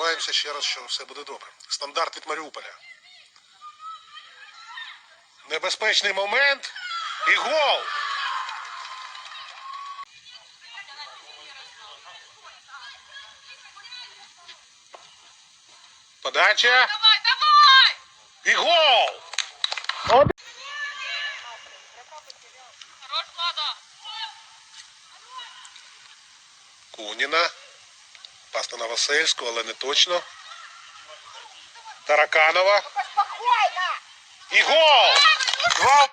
Сподіваємося ще раз, що все буде добре. Стандарт від Маріуполя. Небезпечний момент і гол. Подача і гол. Куніна. Паста на Васильську, але не точно. Тараканова. І гол! Два.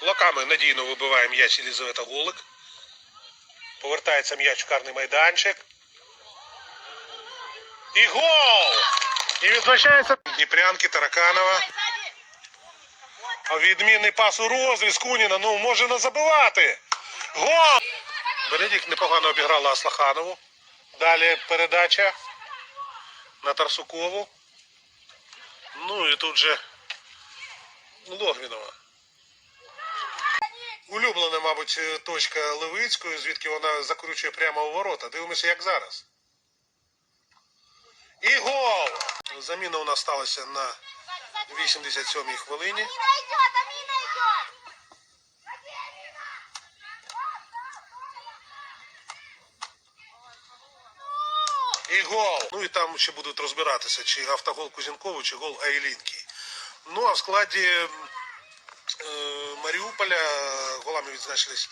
Кулаками надійно вибиває м'яч Єлізавета Гулик. Повертається м'яч в карний майданчик. І гол! І відзначається Дніпрянки Тараканова. Відмінний пас у розріз Куніна. Ну, може не забивати. Гол! Бенедикт непогано обіграла Аслаханову. Далі передача на Тарсукову. Ну і тут же Логвінова. Улюблена, мабуть, точка Левицької, звідки вона закручує прямо у ворота. Дивимося, як зараз. І гол! Заміна у нас сталася на 87-й хвилині. І гол. Ну і там ще будуть розбиратися, чи автогол Кузінкову, чи гол Айлінки. Ну а в складі е, Маріуполя голами відзначились